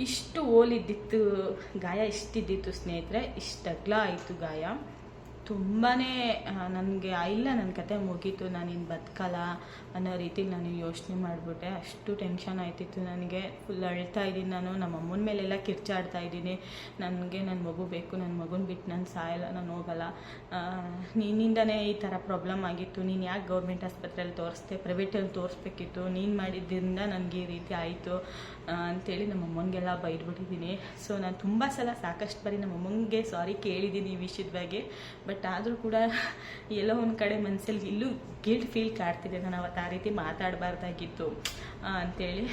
ಇಷ್ಟು ಓಲಿದ್ದಿತ್ತು ಗಾಯ ಇಷ್ಟಿದ್ದಿತ್ತು ಸ್ನೇಹಿತರೆ, ಇಷ್ಟು ಆಯಿತು ಗಾಯ. ತುಂಬಾ ನನಗೆ ಇಲ್ಲ ನನ್ನ ಕತೆ ಮುಗೀತು ನಾನು ಇನ್ನು ಬದುಕಲ್ಲ ಅನ್ನೋ ರೀತಿ ನಾನು ಯೋಚನೆ ಮಾಡಿಬಿಟ್ಟೆ. ಅಷ್ಟು ಟೆನ್ಷನ್ ಆಯ್ತಿತ್ತು ನನಗೆ. ಫುಲ್ ಅಳ್ತಾ ಇದ್ದೀನಿ ನಾನು. ನಮ್ಮ ಅಮ್ಮನ ಮೇಲೆಲ್ಲ ಕಿರ್ಚಾಡ್ತಾ ಇದ್ದೀನಿ. ನನಗೆ ನನ್ನ ಮಗು ಬೇಕು ನನ್ನ ಮಗುನ ಬಿಟ್ಟು ನಾನು ಸಾಯಲ್ಲ, ನಾನು ಹೋಗಲ್ಲ. ನಿನ್ನಿಂದನೇ ಈ ಥರ ಪ್ರಾಬ್ಲಮ್ ಆಗಿತ್ತು. ನೀನು ಯಾಕೆ ಗೌರ್ಮೆಂಟ್ ಆಸ್ಪತ್ರೆಯಲ್ಲಿ ತೋರಿಸ್ದೆ ಪ್ರೈವೇಟಲ್ಲಿ ತೋರಿಸ್ಬೇಕಿತ್ತು? ನೀನು ಮಾಡಿದ್ದರಿಂದ ನನಗೆ ಈ ರೀತಿ ಆಯಿತು ಅಂತೇಳಿ ನಮ್ಮ ಅಮ್ಮನಿಗೆಲ್ಲ ಬೈದ್ಬಿಟ್ಟಿದ್ದೀನಿ. ಸೊ ನಾನು ತುಂಬ ಸಲ ಸಾಕಷ್ಟು ಬಾರಿ ನಮ್ಮ ಅಮ್ಮನಿಗೆ ಸಾರಿ ಕೇಳಿದ್ದೀನಿ ಈ ವಿಷಯದ ಬಗ್ಗೆ. ಬಟ್ ಆದರೂ ಕೂಡ ಎಲ್ಲೋ ಒಂದು ಕಡೆ ಮನಸ್ಸಲ್ಲಿ ಇಲ್ಲೂ ಗಿಲ್ಟ್ ಫೀಲ್ ಕಾಡ್ತಿದೆ. ನಾನು ಅವತ್ತು ಆ ರೀತಿ ಮಾತಾಡಬಾರ್ದಾಗಿತ್ತು ಅಂತೇಳಿ.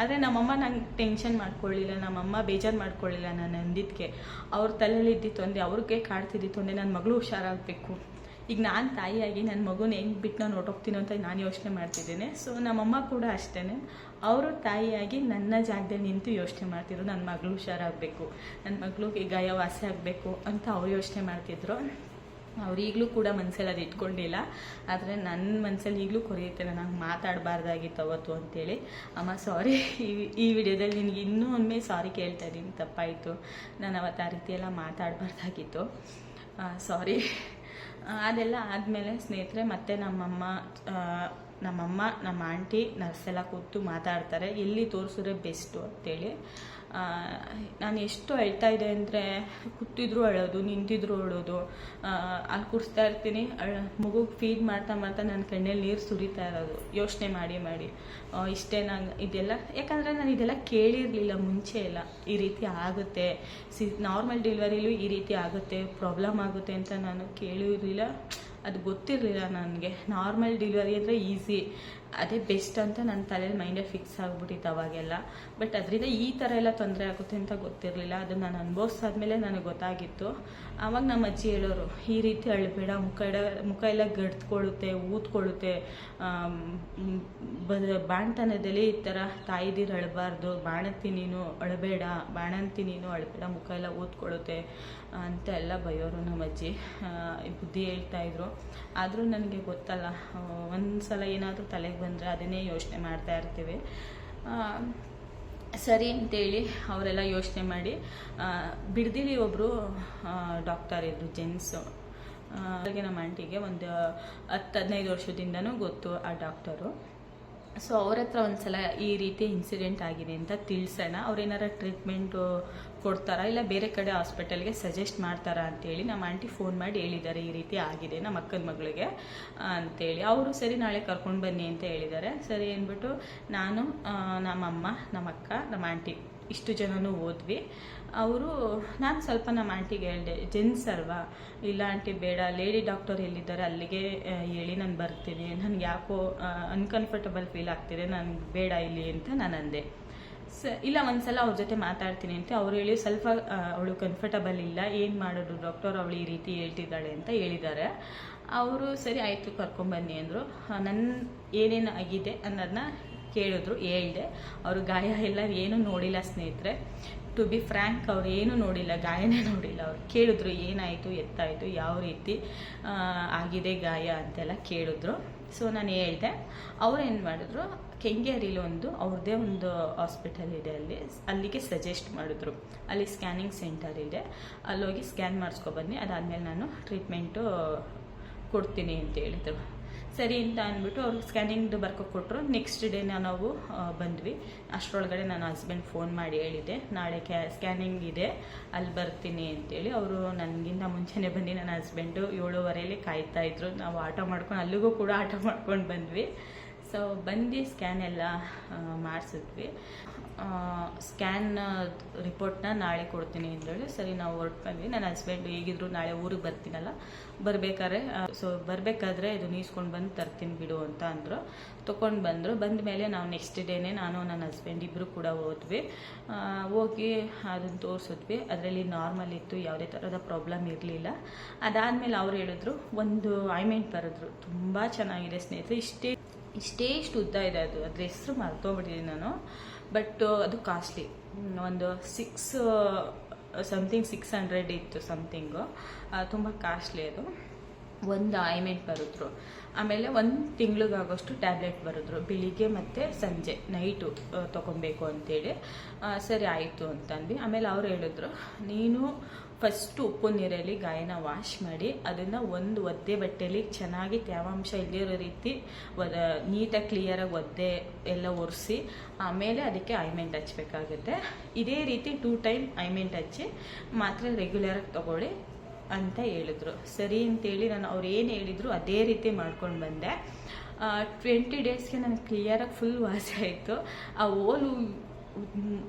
ಆದರೆ ನಮ್ಮಮ್ಮ ನಂಗೆ ಟೆನ್ಷನ್ ಮಾಡ್ಕೊಳ್ಳಿಲ್ಲ ನಮ್ಮಮ್ಮ ಬೇಜಾರು ಮಾಡ್ಕೊಳ್ಳಿಲ್ಲ ನಾನು ಅಂದಿದ್ದಕ್ಕೆ ಅವ್ರ ತಲೆಯಲ್ಲಿ ಒಂದೇ ಅವ್ರಿಗೆ ಕಾಡ್ತಿದ್ದಿತ್ತು ಅಂದರೆ ನನ್ನ ಮಗಳು ಹುಷಾರಾಗಬೇಕು. ಈಗ ನಾನು ತಾಯಿಯಾಗಿ ನನ್ನ ಮಗುನ ಹೆಂಗೆ ಬಿಟ್ಟು ನಾನು ಹೊಟ್ಟೋಗ್ತೀನೋ ಅಂತ ನಾನು ಯೋಚನೆ ಮಾಡ್ತಿದ್ದೇನೆ. ಸೊ ನಮ್ಮಮ್ಮ ಕೂಡ ಅಷ್ಟೇ ಅವರು ತಾಯಿಯಾಗಿ ನನ್ನ ಜಾಗದಲ್ಲಿ ನಿಂತು ಯೋಚನೆ ಮಾಡ್ತಿದ್ರು. ನನ್ನ ಮಗಳು ಹುಷಾರಾಗಬೇಕು. ನನ್ನ ಮಗಳಿಗೆ ಗಾಯ ವಾಸಿ ಆಗಬೇಕು ಅಂತ ಅವ್ರು ಯೋಚನೆ ಮಾಡ್ತಿದ್ರು. ಅವ್ರು ಈಗಲೂ ಕೂಡ ಮನಸ್ಸಲ್ಲಿ ಅದು ಇಟ್ಕೊಂಡಿಲ್ಲ. ಆದರೆ ನನ್ನ ಮನಸ್ಸಲ್ಲಿ ಈಗಲೂ ಕೊರೆಯುತ್ತೆ ನನಗೆ ಮಾತಾಡಬಾರ್ದಾಗಿತ್ತು ಅವತ್ತು ಅಂತೇಳಿ. ಅಮ್ಮ ಸಾರಿ ಈ ವಿಡಿಯೋದಲ್ಲಿ ನಿನಗೆ ಇನ್ನೂ ಒಮ್ಮೆ ಸಾರಿ ಕೇಳ್ತಾ ಇದ್ದೀನಿ, ತಪ್ಪಾಯಿತು. ನಾನು ಅವತ್ತು ಆ ರೀತಿ ಎಲ್ಲ ಮಾತಾಡಬಾರ್ದಾಗಿತ್ತು. ಸಾರಿ ಅದೆಲ್ಲ ಆದಮೇಲೆ ಸ್ನೇಹಿತರೆ, ಮತ್ತೆ ನಮ್ಮಮ್ಮ ನಮ್ಮಮ್ಮ, ನಮ್ಮ ಆಂಟಿ ನರ್ಸೆಲ್ಲ ಕೂತು ಮಾತಾಡ್ತಾರೆ. ಎಲ್ಲಿ ತೋರಿಸಿದ್ರೆ ಬೆಸ್ಟು ಅಂತೇಳಿ. ನಾನು ಎಷ್ಟು ಅಳ್ತಾ ಇದೆ ಅಂದರೆ ಕೂತಿದ್ರು ಅಳೋದು, ನಿಂತಿದ್ರು ಅಳೋದು ಅಲ್ಲಿ ಕೂರಿಸ್ತಾ ಇರ್ತೀನಿ ಮಗುಗೆ ಫೀಡ್ ಮಾಡ್ತಾ ಮಾಡ್ತಾ ನನ್ನ ಕಣ್ಣಲ್ಲಿ ನೀರು ಸುರಿತಾ ಇರೋದು. ಯೋಚನೆ ಮಾಡಿ ಮಾಡಿ. ಇಷ್ಟೇ ನಾನು ಇದೆಲ್ಲ, ಯಾಕಂದರೆ ನಾನು ಇದೆಲ್ಲ ಕೇಳಿರಲಿಲ್ಲ ಮುಂಚೆ ಎಲ್ಲ. ಈ ರೀತಿ ಆಗುತ್ತೆ. ಸಿ ನಾರ್ಮಲ್ ಡೆಲಿವರಿಲೂ ಈ ರೀತಿ ಆಗುತ್ತೆ ಪ್ರಾಬ್ಲಮ್ ಆಗುತ್ತೆ ಅಂತ ನಾನು ಕೇಳಿರಲಿಲ್ಲ. ಅದು ಗೊತ್ತಿರಲಿಲ್ಲ ನನಗೆ. ನಾರ್ಮಲ್ ಡೆಲಿವರಿ ಅಂದರೆ ಈಸಿ ಅದೇ ಬೆಸ್ಟ್ ಅಂತ ನನ್ನ ತಲೆಯಲ್ಲಿ ಮೈಂಡೇ ಫಿಕ್ಸ್ ಆಗ್ಬಿಟ್ಟಿತ್ತು ಅವಾಗೆಲ್ಲ. ಬಟ್ ಅದರಿಂದ ಈ ಥರ ಎಲ್ಲ ತೊಂದರೆ ಆಗುತ್ತೆ ಅಂತ ಗೊತ್ತಿರಲಿಲ್ಲ. ಅದು ನಾನು ಅನುಭವಿಸಾದ್ಮೇಲೆ ನನಗೆ ಗೊತ್ತಾಗಿತ್ತು. ಆವಾಗ ನಮ್ಮ ಅಜ್ಜಿ ಹೇಳೋರು, ಈ ರೀತಿ ಅಳಬೇಡ, ಮುಖ ಇಡ, ಮುಖ ಎಲ್ಲ ಗಡ್ತ್ಕೊಳ್ಳುತ್ತೆ ಊದ್ಕೊಳ್ಳುತ್ತೆ. ಬಾಣತನದಲ್ಲಿ ಈ ಥರ ತಾಯಿದಿರು ಅಳಬಾರ್ದು. ಬಾಣಂತಿ ನೀನು ಅಳಬೇಡ, ಬಾಣಂತಿ ನೀನು ಅಳಬೇಡ, ಮುಖ ಎಲ್ಲ ಊದ್ಕೊಳ್ಳುತ್ತೆ. ಅಂತ ಎಲ್ಲ ಬೈಯೋರು ನಮ್ಮ ಅಜ್ಜಿ. ಬುದ್ಧಿ ಹೇಳ್ತಾ ಇದ್ರು. ಆದರೂ ನನಗೆ ಗೊತ್ತಲ್ಲ. ಒಂದು ಸಲ ಏನಾದರೂ ತಲೆಗೆ ಬಂದರೆ ಅದನ್ನೇ ಯೋಚನೆ ಮಾಡ್ತಾ ಇರ್ತೀವಿ. ಸರಿ ಅಂತೇಳಿ ಅವರೆಲ್ಲ ಯೋಚನೆ ಮಾಡಿ ಬಿಡ್ದಿರಿ ಒಬ್ಬರು ಡಾಕ್ಟರ್ ಇದ್ದರು ಜೆಂಟ್ಸು ಹಾಗೆ ನಮ್ಮ ಆಂಟಿಗೆ ಒಂದು ಹತ್ತು ಹದಿನೈದು ವರ್ಷದಿಂದನೂ ಗೊತ್ತು ಆ ಡಾಕ್ಟರು ಸೊ ಅವ್ರ ಹತ್ರ ಒಂದ್ಸಲ ಈ ರೀತಿ ಇನ್ಸಿಡೆಂಟ್ ಆಗಿದೆ ಅಂತ ತಿಳಿಸೋಣ. ಅವ್ರೇನಾರ ಟ್ರೀಟ್ಮೆಂಟು ಕೊಡ್ತಾರಾ ಇಲ್ಲ ಬೇರೆ ಕಡೆ ಹಾಸ್ಪಿಟಲ್ಗೆ ಸಜೆಸ್ಟ್ ಮಾಡ್ತಾರಾ ಅಂತೇಳಿ ನಮ್ಮ ಆಂಟಿ ಫೋನ್ ಮಾಡಿ ಹೇಳಿದ್ದಾರೆ, ಈ ರೀತಿ ಆಗಿದೆ ನಮ್ಮ ಅಕ್ಕನ ಮಗಳಿಗೆ ಅಂತೇಳಿ. ಅವರು ಸರಿ ನಾಳೆ ಕರ್ಕೊಂಡು ಬನ್ನಿ ಅಂತ ಹೇಳಿದ್ದಾರೆ. ಸರಿ ಅಂದ್ಬಿಟ್ಟು ನಾನು ನಮ್ಮಮ್ಮ ನಮ್ಮ ಅಕ್ಕ ನಮ್ಮ ಆಂಟಿ, ಇಷ್ಟು ಜನನೂ ಓದ್ವಿ ಅವರು, ನಾನು ಸ್ವಲ್ಪ ನಮ್ಮ ಆಂಟಿಗೆ ಹೇಳಿದೆ, ಜೆಂಟ್ಸ್ ಅಲ್ವಾ? ಇಲ್ಲ ಆಂಟಿ, ಬೇಡ. ಲೇಡಿ ಡಾಕ್ಟರ್ ಎಲ್ಲಿದ್ದಾರೆ? ಅಲ್ಲಿಗೆ ಹೇಳಿ ನಾನು ಬರ್ತೀನಿ. ನನಗೆ ಯಾಕೋ ಅನ್ಕಂಫರ್ಟಬಲ್ ಫೀಲ್ ಆಗ್ತಿದೆ. ನನಗೆ ಬೇಡ ಇಲ್ಲಿ ಅಂತ ನಾನು ಅಂದೆ ಸ, ಇಲ್ಲ, ಒಂದ್ಸಲ ಅವ್ರ ಜೊತೆ ಮಾತಾಡ್ತೀನಿ ಅಂತ ಅವ್ರು ಹೇಳಿ ಸ್ವಲ್ಪ ಅವಳು ಕಂಫರ್ಟಬಲ್ ಇಲ್ಲ. ಏನು ಮಾಡೋದು? ಡಾಕ್ಟರ್ ಅವಳು ಈ ರೀತಿ ಹೇಳ್ತಿದ್ದಾಳೆ ಅಂತ ಹೇಳಿದ್ದಾರೆ. ಅವರು, ಸರಿ, ಆಯಿತು ಕರ್ಕೊಂಬನ್ನಿ ಅಂದರು. ನನ್ನ ಏನೇನು ಆಗಿದೆ ಅನ್ನೋದನ್ನ ಕೇಳಿದ್ರು, ಹೇಳಿದೆ. ಅವರು ಗಾಯ ಎಲ್ಲ ಏನೂ ನೋಡಿಲ್ಲ ಸ್ನೇಹಿತರೆ. ಟು ಬಿ ಫ್ರ್ಯಾಂಕ್ ಅವ್ರು ಏನೂ ನೋಡಿಲ್ಲ, ಗಾಯನೇ ನೋಡಿಲ್ಲ. ಅವ್ರು ಕೇಳಿದ್ರು, ಏನಾಯಿತು? ಎತ್ತಾಯಿತು? ಯಾವ ರೀತಿ ಆಗಿದೆ ಗಾಯ? ಅಂತೆಲ್ಲ ಕೇಳಿದ್ರು. ಸೊ ನಾನು ಹೇಳಿದೆ, ಅವ್ರು ಏನು ಮಾಡಿದ್ರು, ಕೆಂಗೇರಿಲಿ ಒಂದು ಅವ್ರದ್ದೇ ಒಂದು ಹಾಸ್ಪಿಟಲ್ ಇದೆ ಅಲ್ಲಿ. ಅಲ್ಲಿಗೆ ಸಜೆಸ್ಟ್ ಮಾಡಿದ್ರು. ಅಲ್ಲಿ ಸ್ಕ್ಯಾನಿಂಗ್ ಸೆಂಟರ್ ಇದೆ. ಅಲ್ಲೋಗಿ ಸ್ಕ್ಯಾನ್ ಮಾಡಿಸ್ಕೊಬನ್ನಿ ಅದಾದಮೇಲೆ ನಾನು ಟ್ರೀಟ್ಮೆಂಟು ಕೊಡ್ತೀನಿ ಅಂತ ಹೇಳಿದ್ರು. ಸರಿ ಅಂತ ಅಂದ್ಬಿಟ್ಟು ಅವ್ರು ಸ್ಕ್ಯಾನಿಂಗ್ದು ಬರ್ಕೊ ಕೊಟ್ಟರು ನೆಕ್ಸ್ಟ್ ಡೇ ನಾವು ಬಂದ್ವಿ. ಅಷ್ಟರೊಳಗಡೆ ನನ್ನ ಹಸ್ಬೆಂಡ್ ಫೋನ್ ಮಾಡಿ ಹೇಳಿದ್ದೆ ನಾಳೆ ಕ್ಯಾ ಸ್ಕ್ಯಾನಿಂಗ್ ಇದೆ ಅಲ್ಲಿ ಬರ್ತೀನಿ ಅಂತೇಳಿ. ಅವರು ನನಗಿಂತ ಮುಂಚೆನೇ ಬಂದು ನನ್ನ ಹಸ್ಬೆಂಡು ಏಳುವರೆಯಲ್ಲಿ ಕಾಯ್ತಾ ಇದ್ರು. ನಾವು ಆಟೋ ಮಾಡ್ಕೊಂಡು, ಅಲ್ಲಿಗೂ ಕೂಡ ಆಟೋ ಮಾಡ್ಕೊಂಡು ಬಂದ್ವಿ. ಸೊ ಬಂದು ಸ್ಕ್ಯಾನ್ ಎಲ್ಲ ಮಾಡಿಸಿದ್ವಿ. ಸ್ಕ್ಯಾನ್ ರಿಪೋರ್ಟ್ನ ನಾಳೆ ಕೊಡ್ತೀನಿ ಅಂತೇಳಿ ಸರಿ ನಾವು ಹೊರಟು ಬಂದ್ವಿ. ನನ್ನ ಹಸ್ಬೆಂಡ್ ಹೇಗಿದ್ರು ನಾಳೆ ಊರಿಗೆ ಬರ್ತೀನಲ್ಲ, ಬರಬೇಕಾದ್ರೆ ಸೊ ಬರಬೇಕಾದ್ರೆ ಇದು ನೀಸ್ಕೊಂಡು ಬಂದು ತರ್ತೀನಿ ಬಿಡು ಅಂತ ಅಂದರು. ತೊಗೊಂಡು ಬಂದರು. ಬಂದ ಮೇಲೆ ನಾವು ನೆಕ್ಸ್ಟ್ ಡೇನೆ ನಾನು, ನನ್ನ ಹಸ್ಬೆಂಡ್ ಇಬ್ಬರು ಕೂಡ ಹೋದ್ವಿ. ಹೋಗಿ ಅದನ್ನು ತೋರಿಸಿದ್ವಿ. ಅದರಲ್ಲಿ ನಾರ್ಮಲ್ ಇತ್ತು, ಯಾವುದೇ ಥರದ ಪ್ರಾಬ್ಲಮ್ ಇರಲಿಲ್ಲ. ಅದಾದಮೇಲೆ ಅವ್ರು ಹೇಳಿದ್ರು, ಒಂದು ಆಯ್ಮೆಂಟ್ ಬರೆದ್ರು. ತುಂಬ ಚೆನ್ನಾಗಿದೆ ಸ್ನೇಹಿತರೆ, ಇಷ್ಟೇ ಇಷ್ಟೇ ಇಷ್ಟು ಉದ್ದ ಇದೆ ಅದು. ಅದ್ರ ಹೆಸರು ಮರ್ತೋಗ್ಬಿಟ್ಟಿದ್ದೀನಿ ನಾನು. ಬಟ್ ಅದು ಕಾಸ್ಟ್ಲಿ ಒಂದು ಸಿಕ್ಸ್ ಸಮಥಿಂಗ್ ಸಿಕ್ಸ್ ಹಂಡ್ರೆಡ್ ಇತ್ತು ಸಮಥಿಂಗು ತುಂಬ ಕಾಸ್ಟ್ಲಿ ಅದು. ಒಂದು ಐಮೆಂಟ್ ಬರೆದ್ರು. ಆಮೇಲೆ ಒಂದು ತಿಂಗಳಿಗಾಗೋಷ್ಟು ಟ್ಯಾಬ್ಲೆಟ್ ಬರೆದ್ರು. ಬೆಳಿಗ್ಗೆ ಮತ್ತು ಸಂಜೆ ನೈಟು ತೊಗೊಬೇಕು ಅಂತೇಳಿ. ಸರಿ, ಆಯಿತು ಅಂತಂದ್ವಿ. ಆಮೇಲೆ ಅವ್ರು ಹೇಳಿದ್ರು, ನೀನು ಫಸ್ಟು ಉಪ್ಪು ನೀರಲ್ಲಿ ಗಾಯನ ವಾಶ್ ಮಾಡಿ, ಅದನ್ನು ಒಂದು ಒದ್ದೆ ಬಟ್ಟೆಯಲ್ಲಿ ಚೆನ್ನಾಗಿ ತೇವಾಂಶ ಇಲ್ಲಿರೋ ರೀತಿ ನೀಟಾಗಿ ಕ್ಲಿಯರಾಗಿ ಒದ್ದೆ ಎಲ್ಲ ಒರೆಸಿ, ಆಮೇಲೆ ಅದಕ್ಕೆ ಐಮೆಂಟ್ ಹಚ್ಬೇಕಾಗುತ್ತೆ ಇದೇ ರೀತಿ ಟೂ ಟೈಮ್ ಐಮೆಂಟ್ ಹಚ್ಚಿ ರೆಗ್ಯುಲರ್ ರೆಗ್ಯುಲರಾಗಿ ತಗೊಳ್ಳಿ ಅಂತ ಹೇಳಿದ್ರು. ಸರಿ ಅಂತೇಳಿ ನಾನು ಅವ್ರು ಏನು ಹೇಳಿದ್ರು ಅದೇ ರೀತಿ ಮಾಡ್ಕೊಂಡು ಬಂದೆ. ಟ್ವೆಂಟಿ ಡೇಸ್ಗೆ ನನಗೆ ಕ್ಲಿಯರಾಗಿ ಫುಲ್ ವಾಸಿ ಆಯಿತು. ಆ ಓಲು,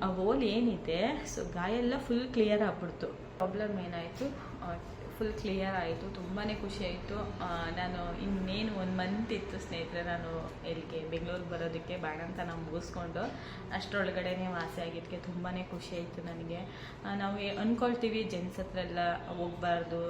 ಆ ಓಲ್ ಏನಿದೆ, ಸೊ ಗಾಯ ಎಲ್ಲ ಫುಲ್ ಕ್ಲಿಯರ್ ಆಗ್ಬಿಡ್ತು. ಪ್ರಾಬ್ಲಮ್ ಏನಾಯಿತು? ಫುಲ್ ಕ್ಲಿಯರ್ ಆಯಿತು ತುಂಬಾ ಖುಷಿ ಆಯಿತು. ನಾನು ಇನ್ನೇನು ಒಂದು ಮಂತ್ ಇತ್ತು ಸ್ನೇಹಿತರೆ, ನಾನು ಎಲ್ಲಿಗೆ ಬೆಂಗಳೂರಿಗೆ ಬರೋದಕ್ಕೆ ಬೇಡ ಅಂತ ನಾನು ಮುಗಿಸ್ಕೊಂಡು ಅಷ್ಟರೊಳಗಡೆನೇ ವಾಸಿ ಆಗಿದ್ದಕ್ಕೆ ತುಂಬಾ ಖುಷಿ ಆಯಿತು ನನಗೆ. ನಾವು ಅಂದ್ಕೊಳ್ತೀವಿ ಜೆಂಟ್ಸ್ ಹತ್ರ ಎಲ್ಲ ಹೋಗ್ಬಾರ್ದು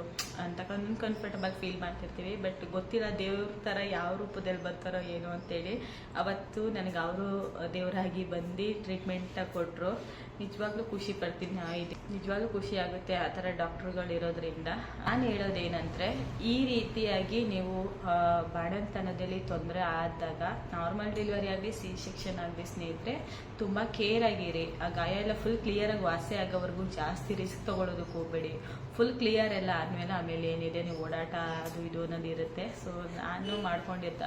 ಅಂತ ಅನ್ಕಂಫರ್ಟಬಲ್ ಫೀಲ್ ಮಾಡ್ತಿರ್ತೀವಿ ಬಟ್ ಗೊತ್ತಿಲ್ಲ ದೇವ್ರ ಥರ ಯಾವ ರೂಪದಲ್ಲಿ ಬರ್ತಾರೋ ಏನೋ ಅಂತೇಳಿ. ಅವತ್ತು ನನಗೆ ಅವರು ದೇವರಾಗಿ ಬಂದು ಟ್ರೀಟ್ಮೆಂಟ್ ಕೊಟ್ಟರು ನಿಜವಾಗ್ಲೂ ಖುಷಿ ಪಡ್ತೀನಿ. ನಾ ಇದು. ನಿಜವಾಗ್ಲೂ ಖುಷಿ ಆಗುತ್ತೆ ಆ ಥರ ಡಾಕ್ಟ್ರುಗಳು ಇರೋದ್ರಿಂದ ನಾನು ಹೇಳೋದೇನಂದರೆ ಈ ರೀತಿಯಾಗಿ ನೀವು ಆ, ಬಾಣಂತನದಲ್ಲಿ ತೊಂದರೆ ಆದಾಗ ನಾರ್ಮಲ್ ಡೆಲಿವರಿ ಆಗಲಿ ಸಿ ಸೆಕ್ಷನ್ ಆಗಲಿ ಸ್ನೇಹಿತರೆ ತುಂಬ ಕೇರ್ ಆಗಿರಿ. ಆ ಗಾಯ ಎಲ್ಲ ಫುಲ್ ಕ್ಲಿಯರಾಗಿ ವಾಸಿ ಆಗೋವರೆಗೂ ಜಾಸ್ತಿ ರಿಸ್ಕ್ ತೊಗೊಳೋದಕ್ಕೆ ಹೋಗ್ಬೇಡಿ. ಫುಲ್ ಕ್ಲಿಯರ್ ಎಲ್ಲ ಆದಮೇಲೆ ಆಮೇಲೆ ಏನಿದೆ ನೀವು ಓಡಾಟ ಅದು ಇದು ಅನ್ನೋದು ಇರುತ್ತೆ. ಸೊ ನಾನು ಮಾಡ್ಕೊಂಡಿದ್ದ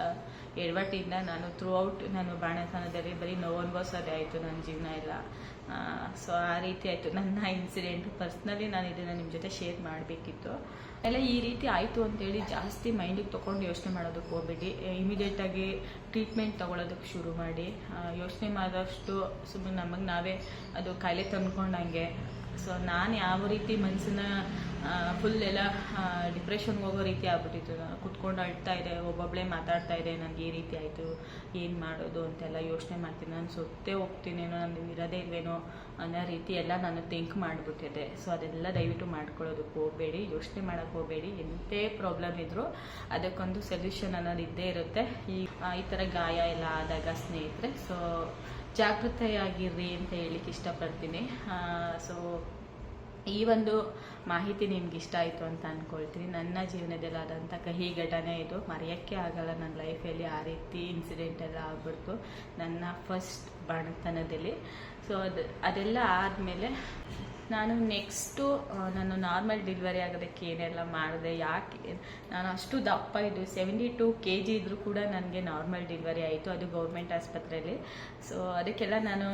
ಎಡವಟ್ಟಿಂದ ನಾನು ಥ್ರೂ ಔಟ್ ನಾನು ಬಾಣತನದಲ್ಲಿ ಬರೀ ನೋವು ಅನುಭವಿಸೋದೇ ಆಯಿತು ನನ್ನ ಜೀವನ ಎಲ್ಲ. ಸೊ ಆ ರೀತಿ ಆಯಿತು. ನನ್ನ ಇನ್ಸಿಡೆಂಟ್ ಪರ್ಸ್ನಲಿ ನಾನು ಇದನ್ನು ನಿಮ್ಮ ಜೊತೆ ಶೇರ್ ಮಾಡಬೇಕಿತ್ತು. ಎಲ್ಲ ಈ ರೀತಿ ಆಯಿತು ಅಂತೇಳಿ ಜಾಸ್ತಿ ಮೈಂಡಿಗೆ ತೊಗೊಂಡು ಯೋಚನೆ ಮಾಡೋದಕ್ಕೆ ಹೋಗ್ಬೇಡಿ. ಇಮಿಡಿಯೇಟಾಗಿ ಟ್ರೀಟ್ಮೆಂಟ್ ತೊಗೊಳೋದಕ್ಕೆ ಶುರು ಮಾಡಿ. ಯೋಚನೆ ಮಾಡೋಷ್ಟು ಸುಮ್ಮನೆ ನಮಗೆ ನಾವೇ ಅದು ಕಾಯಿಲೆ ತಂದ್ಕೊಂಡಂಗೆ ಸೊ ನಾನು ಯಾವ ರೀತಿ ಮನಸ್ಸನ್ನ ಫುಲ್ ಎಲ್ಲ ಡಿಪ್ರೆಷನ್ಗೆ ಹೋಗೋ ರೀತಿ ಆಗ್ಬಿಟ್ಟಿತ್ತು. ಕುತ್ಕೊಂಡು ಅಳ್ತಾ ಇದೆ ಒಬ್ಬೊಬ್ಬಳೇ ಮಾತಾಡ್ತಾ ಇದೆ ನನಗೆ ಈ ರೀತಿ ಆಯಿತು, ಏನು ಮಾಡೋದು ಅಂತೆಲ್ಲ ಯೋಚನೆ ಮಾಡ್ತೀನಿ. ನಾನು ಸುತ್ತೇ ಹೋಗ್ತೀನೇನೋ ನಾನು ಇರೋದೇ ಇಲ್ವೇನೋ ಅನ್ನೋ ರೀತಿ ಎಲ್ಲ ನಾನು ಥಿಂಕ್ ಮಾಡಿಬಿಟ್ಟಿದ್ದೆ. ಸೊ ಅದೆಲ್ಲ ದಯವಿಟ್ಟು ಮಾಡ್ಕೊಳ್ಳೋದಕ್ಕೆ ಹೋಗಬೇಡಿ, ಯೋಚನೆ ಮಾಡೋಕ್ಕೆ ಹೋಗಬೇಡಿ. ಎಂಥೇ ಪ್ರಾಬ್ಲಮ್ ಇದ್ದರೂ ಅದಕ್ಕೊಂದು ಸೊಲ್ಯೂಷನ್ ಅನ್ನೋದು ಇದ್ದೇ ಇರುತ್ತೆ. ಈ ಈ ಥರ ಗಾಯ ಎಲ್ಲ ಆದಾಗ ಸ್ನೇಹಿತರೆ ಸೊ ಜಾಗೃತೆಯಾಗಿರ್ರಿ ಅಂತ ಹೇಳಿಕ್ಕೆ ಇಷ್ಟಪಡ್ತೀನಿ. ಸೊ ಈ ಒಂದು ಮಾಹಿತಿ ನಿಮ್ಗೆ ಇಷ್ಟ ಆಯಿತು ಅಂತ ಅಂದ್ಕೊಳ್ತೀನಿ ನನ್ನ ಜೀವನದಲ್ಲಿ ಆದಂಥ ಕಹಿ ಘಟನೆ ಇದು. ಮರೆಯೋಕ್ಕೆ ಆಗಲ್ಲ ನನ್ನ ಲೈಫಲ್ಲಿ ಆ ರೀತಿ ಇನ್ಸಿಡೆಂಟ್ ಎಲ್ಲ ಆಗ್ಬಿಡ್ತು. ನನ್ನ ಫಸ್ಟ್ ಬಾಣತನದಲ್ಲಿ. ಸೊ ಅದು, ಅದೆಲ್ಲ ಆದಮೇಲೆ ನಾನು ನೆಕ್ಸ್ಟು ನಾನು ನಾರ್ಮಲ್ ಡೆಲಿವರಿ ಆಗೋದಕ್ಕೆ ಏನೆಲ್ಲ ಮಾಡಿದೆ, ಯಾಕೆ, ನಾನು ಅಷ್ಟು ದಪ್ಪ ಇದ್ದು. ಸೆವೆಂಟಿ ಟು ಕೆ ಜಿ ಇದ್ದರೂ ಕೂಡ ನನಗೆ ನಾರ್ಮಲ್ ಡೆಲಿವರಿ ಆಯಿತು, ಅದು ಗೌರ್ಮೆಂಟ್ ಆಸ್ಪತ್ರೆಯಲ್ಲಿ. ಸೊ ಅದಕ್ಕೆಲ್ಲ ನಾನು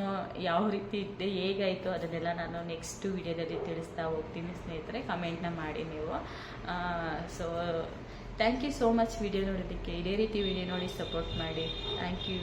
ಯಾವ ರೀತಿ ಇದ್ದೆ, ಹೇಗಾಯಿತು, ಅದನ್ನೆಲ್ಲ ನಾನು ನೆಕ್ಸ್ಟು ವಿಡಿಯೋದಲ್ಲಿ ತಿಳಿಸ್ತಾ ಹೋಗ್ತೀನಿ ಸ್ನೇಹಿತರೆ, ಕಮೆಂಟ್ನ ಮಾಡಿ ನೀವು. So thank you so much video ನೋಡೋದಕ್ಕೆ ಇದೇ ರೀತಿ ವಿಡಿಯೋ ನೋಡಿ ಸಪೋರ್ಟ್ ಮಾಡಿ. Thank you